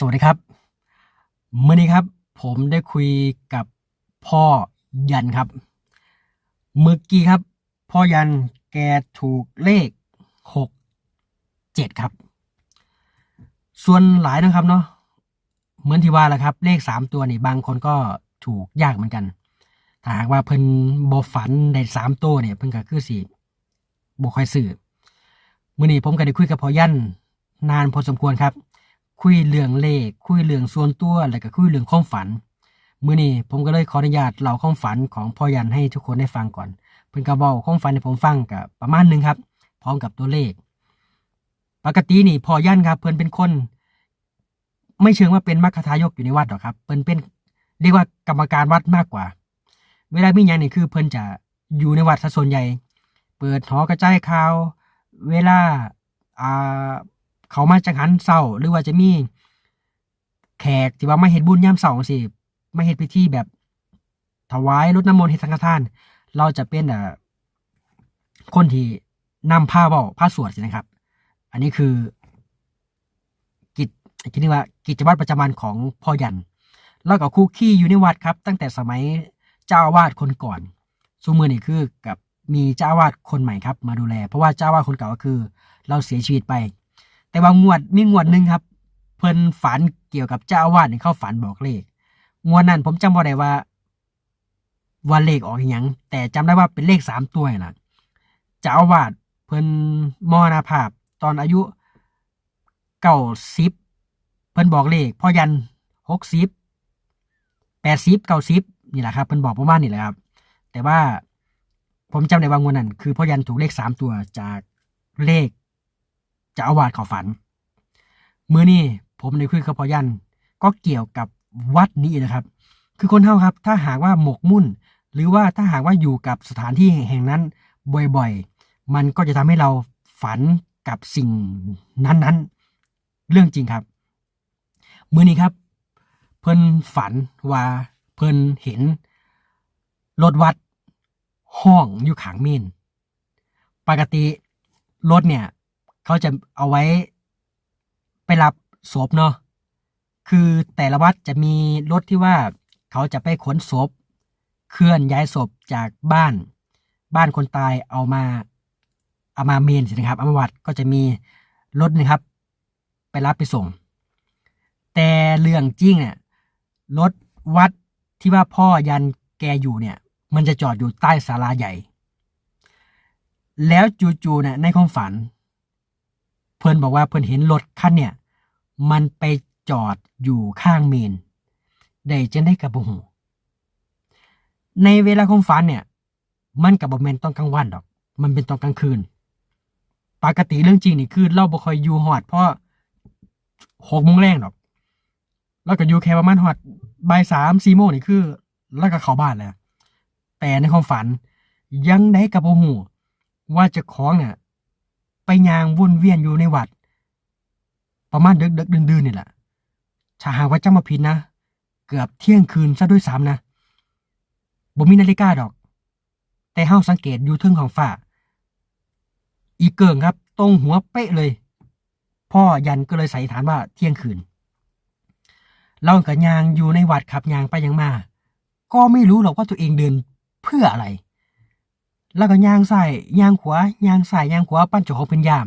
สวัสดีครับเมื่อนี้ครับ ผมได้คุยกับพ่อยันครับเมื่อกี้ครับ พ่อยันแกถูกเลขหกเจ็ดครับ ส่วนหลายนะครับเนาะเหมือนที่ว่าแหละครับ เลขสามตัวนี่บางคนก็ถูกยากเหมือนกัน ถ้าหากว่าเพิ่นบฝันได้สามตัวเนี่ยเพิ่นก็คือสิบ่ค่อยซื้อเมื่อนี้ผมก็ได้คุยกับพ่อยันนานพอสมควรครับ คุยเรื่องเลข คุยเรื่องส่วนตัวแล้วก็คุยเรื่องความฝันมื้อนี้ผมก็เลยขออนุญาตเล่าความฝันของพ่อยันให้ทุกคนได้ฟังก่อน เพิ่นก็เว้าความฝันให้ผมฟังกับประมาณหนึงครับ พร้อมกับตัวเลข ปกตินี่พ่อยันครับ เพิ่นเป็นคน ไม่เชิงว่าเป็นมัคคทายกอยู่ในวัดหรอกครับ เพิ่นเป็นเรียกว่ากรรมการวัดมากกว่า เวลามีหยังนี่คือ เพิ่นจะอยู่ในวัดซะส่วนใหญ่ เปิดหอกระจายข่าว เวลาอ่า เขามาจังหันเศร้าหรือว่าจะมีแขกที่ว่ามาเฮ็ดบุญยามเสาร์สิมาเฮ็ดพิธีแบบ ถวายรดน้ำมนต์เฮ็ดสังฆทาน เราจะเป็นอ่อคนที่นำผ้าเว้าผ้าสวดสินะครับ อันนี้คือ กิจคิดว่ากิจวัตรประจำวันของพ่อยัน แล้วก็คุกคีอยู่ในวัดครับ ตั้งแต่สมัยเจ้าอาวาสคนก่อนซูมือนี่คือกับมีเจ้าอาวาสคนใหม่ครับ มาดูแล เพราะว่าเจ้าอาวาสคนเก่าก็คือ เราเสียชีวิตไป แต่ว่างวดมีงวดหนึ่งครับ เพิ่นฝันเกี่ยวกับเจ้าอาวาสเข้าฝันบอกเลขงวดนั้นผมจำบ่ได้ว่าว่าเลขออกอหยังแต่จำได้ว่าเป็นเลขสามตัวน่ะเจ้าอาวาสเพิ่นมรณภาพ ตอนอายุเก้าสิบเพิ่นบอกเลขพ่อยันหกสิบแปดสิบเก้าสิบนี่แหละครับเพิ่นบอกประมาณนี้แหละครับ แต่ว่าผมจำได้ว่างวดนั้น คือพ่อยันถูกเลขสามตัวจากเลข จ้าอาวาสเขาฝัน มื้อนี้ผมได้คุยกับพ่อยันก็เกี่ยวกับวัดนี้นะครับ คือคนเฮาครับ ถ้าหากว่าหมกมุ่น หรือว่าถ้าหากว่าอยู่กับสถานที่แห่งนั้นบ่อยๆ มันก็จะทำให้เราฝันกับสิ่งนั้นๆ เรื่องจริงครับ มื้อนี้ครับ เพิ่นฝันว่าเพิ่นเห็นรถวัดห้องอยู่ขางเมนปกติรถเนี่ย เขาจะเอาไว้ไปรับศพเนาะคือแต่ละวัดจะมีรถที่ว่าเขาจะไปขนศพ เคลื่อนย้ายศพจากบ้าน บ้านคนตายเอามาเอามาเมนสินะครับเอามาวัดก็จะมีรถนะครับ ไปรับไปส่ง แต่เรื่องจริงเนี่ยรถวัดที่ว่าพ่อยันแกอยู่เนี่ย มันจะจอดอยู่ใต้ศาลาใหญ่ แล้วจู่ๆเนี่ยในความฝัน เพื่อนบอกว่าเพื่อนเห็นรถคันเนี่ย มันไปจอดอยู่ข้างเมนได้จังได้กับบุหูในเวลาความฝันเนี่ย มันกับบอมเมนต้องกลางวันดอก มันเป็นตอนกลางคืน ปกติเรื่องจริงนี่คือเราบ่คอยอยู่หอดเพราะหกโมงแรงดอก แล้วก็อยู่แค่ประมาณหอดบ่ายสามสี่โมงนี่คือ แล้วก็เข้าบ้านแล้วแต่ในความฝันยังได้กับบุหูว่าจะของเนี่ย ไปยางวนเวียนอยู่ในวัด ประมาณดึกดึกดื่นๆนี่แหละถ้าหากว่าจำมาผิดนะ เกือบเที่ยงคืนซะด้วยซ้ำนะบ่มีนาฬิกาดอก แต่เฮาสังเกตอยู่ทึงของฟ้าอีเกิงครับ ตรงหัวเป๊ะเลย พ่อยันก็เลยใส่ฐานว่าเที่ยงคืนเรากับยางอยู่ในวัดขับยางไปยังมา ก็ไม่รู้หรอกว่าตัวเองเดินเพื่ออะไร แล้วก็ยางใส่ยางขวายางใส่ยางขวาปั้นเจ้าของเป็นยาม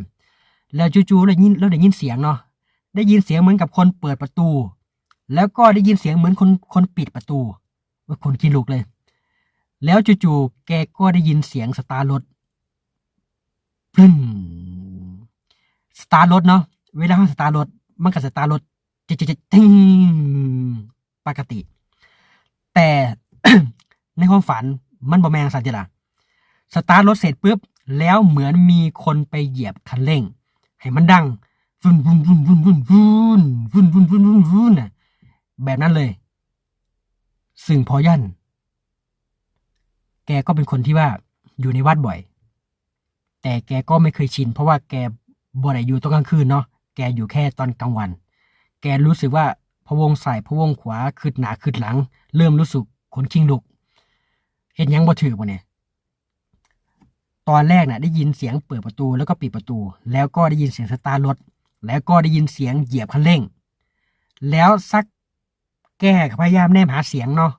แล้วจู่ๆได้ยินเราได้ยินเสียงเนาะได้ยินเสียงเหมือนกับคนเปิดประตู แล้วก็ได้ยินเสียงเหมือนคนคนปิดประตูว่าคนกินลุกเลย แล้วจู่ๆแกก็ได้ยินเสียงสตาร์รถปึ้งสตาร์รถเนาะเวลาเขาสตาร์รถมันก็สตาร์รถจิจิจิทิ้งปกติ แต่ในความฝันมันบ่แมงสัตว์ล่ะ สตาร์ทรถเสร็จปุ๊บแล้วเหมือนมีคนไปเหยียบคันเร่ง ให้มันดังวุ่นวุ่นวุ่นวุ่นวุ่นวุ่นวุ่นวุ่นวุ่นวุ่นวุ่นน่ะแบบนั้นเลย ซึ่งพอยันแกก็เป็นคนที่ว่าอยู่ในวัดบ่อย แต่แกก็ไม่เคยชิน เพราะว่าแกบ่ได้อยู่ตอนกลางคืนเนาะแกอยู่แค่ตอนกลางวัน แกรู้สึกว่าพะวงใส่พะวงขวาขึ้นหนาขึ้นหลัง เริ่มรู้สึกขนคิงลุกเห็นยังบ่ถือบ่เนี่ย ตอนแรกน่ะได้ยินเสียงเปิดประตูแล้วก็ปิดประตู แล้วก็ได้ยินเสียงสตาร์รถ แล้วก็ได้ยินเสียงเหยียบคันเร่ง แล้วสักแกก็พยายามแนมหาเสียงเนาะ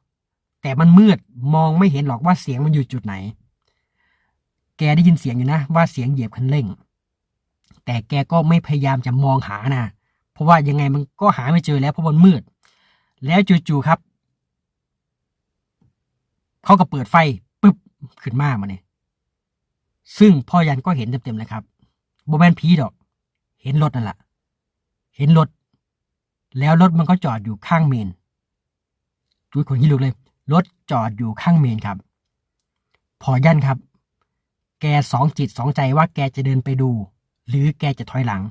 แต่มันมืดมองไม่เห็นหรอกว่าเสียงมันอยู่จุดไหน แกได้ยินเสียงอยู่นะ ว่าเสียงเหยียบคันเร่ง แต่แกก็ไม่พยายามจะมองหานะเพราะว่ายังไงมันก็หาไม่เจอแล้วเพราะมันมืด แล้วจู่ๆครับเขาก็เปิดไฟปึ๊บขึ้นมามาเนี่ย ซึ่งพ่อยันก็เห็นเต็มๆเลยครับโบแมนผีดอก เห็นรถนั่นแหละเห็นรถ แล้วรถมันก็จอดอยู่ข้างเมนจุดคนที่ลุกเลย รถจอดอยู่ข้างเมนครับ พอยันครับ แกสองจิตสองใจว่าแกจะเดินไปดู หรือแกจะถอยหลัง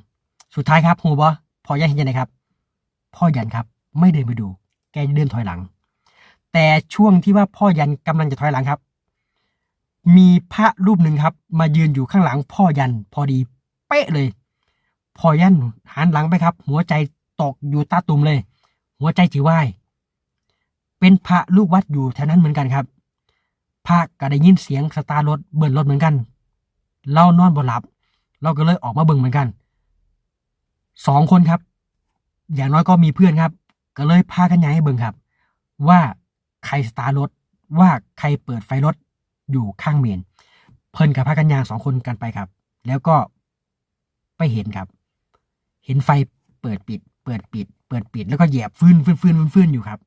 สุดท้ายครับฮูบอพอยันเห็นยังไงครับ พ่อยันครับ ไม่เดินไปดู แกจะเดินถอยหลัง แต่ช่วงที่ว่าพ่อยันกำลังจะถอยหลังครับ มีพระรูปหนึ่งครับ มายืนอยู่ข้างหลังพ่อยันพอดี เป๊ะเลย พ่อยันหันหลังไปครับ หัวใจตกอยู่ตาตุ่มเลย หัวใจจีวายเป็นพระลูกวัดอยู่แถวนั้นเหมือนกันครับ พระก็ได้ยินเสียงสตาร์รถเบิ้ลรถเหมือนกัน เรานอนบ่หลับ เราก็เลยออกมาเบิ่งเหมือนกัน สองคนครับ อย่างน้อยก็มีเพื่อนครับ ก็เลยพากันย้ายให้เบิ่งครับ ว่าใครสตาร์รถว่าใครเปิดไฟรถ อยู่ข้างเมน เพิ่นกับพากันยางสองคนกันไปครับ แล้วก็ไปเห็นครับ เห็นไฟเปิดปิด เปิดปิด เปิดปิด แล้วก็แหยบฟื้นฟื้นฟื้นฟื้นฟื้นอยู่ครับ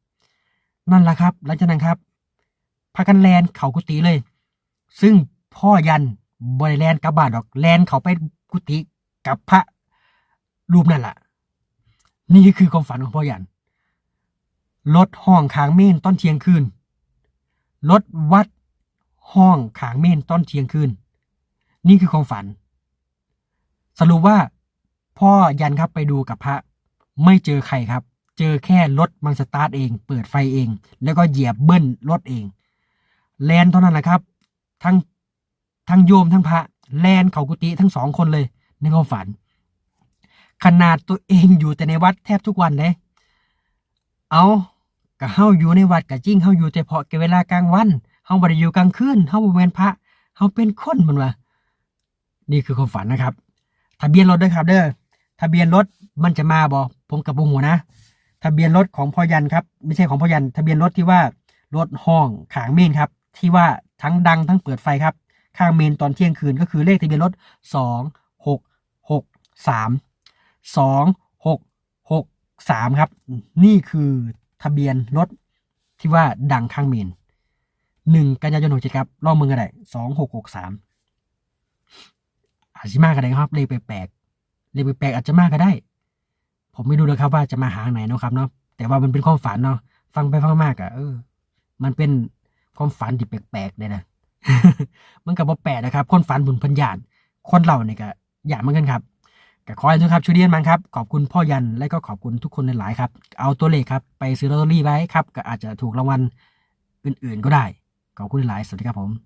นั่นแหละครับ หลังจากนั้นครับพากันแลนเขากุฏิเลย ซึ่งพ่อยันบริแลนกลับบ้านดอกแลนเขาไปกุฏิกับพระรูปนั่นแหละนี่คือความฝันของพ่อยันรถห้องขางเมนตอนเที่ยงคืนรถวัด ห้องขางเม่นตอนเที่ยงคืน นี่คือความฝัน สรุปว่า พ่อยันครับไปดูกับพระ ไม่เจอใครครับ เจอแค่รถมันสตาร์ทเอง เปิดไฟเอง แล้วก็เหยียบเบิ้ลรถเองแลนเท่านั้นแหละครับ ทั้งทั้งโยมทั้งพระแลนเขากุฏิทั้งสองคนเลยในความฝัน ขนาดตัวเองอยู่แต่ในวัดแทบทุกวันเลยเอากะเฮาอยู่ในวัดกะจริงเฮาอยู่แต่เพาะแกเวลากลางวัน เฮาบ่ได้อยู่กลางคืนเฮาบ่แม่นพระเฮาเป็นคนมันวะนี่คือความฝันนะครับ ทะเบียนรถด้วยครับ เด้อทะเบียนรถมันจะมาบ่ผมกับบ่ฮู้นะ ทะเบียนรถของพ่อยันครับ ไม่ใช่ของพ่อยัน ทะเบียนรถที่ว่ารถห้องขางเมนครับ ที่ว่าทั้งดังทั้งเปิดไฟครับ ข้างเมนตอนเที่ยงคืนก็คือเลขทะเบียนรถสองหกหกสามสองหกหกสามครับ นี่คือทะเบียนรถที่ว่าดังข้างเมน หนึ่งกันยายนหกเจ็ดครับรอบเมืองก็ได้สองหกหกสามอาจจะมากก็ได้ครับ เลขแปลกๆเลขแปลกๆอาจจะมากก็ได้ ผมไม่รู้เลยครับว่าจะมาหาไหนนะครับเนาะแต่ว่ามันเป็นความฝันเนาะฟังไปฟังมากอะเออ มันเป็นความฝันที่แปลกๆเลยนะมันกับว่าแปลกนะครับคนฝันบุญพันยานคนเราเนี่ยก็อย่างเหมือนกันครับก็ขอให้ทุกครับช่วยเรียนมันครับ ขอบคุณพ่อยันและก็ขอบคุณทุกคนหลายๆครับ เอาตัวเลขครับ ไปซื้อลอตเตอรี่ไว้ครับ ก็อาจจะถูกรางวัลอื่น ๆก็ได้ ขอบคุณหลาย สวัสดีครับผม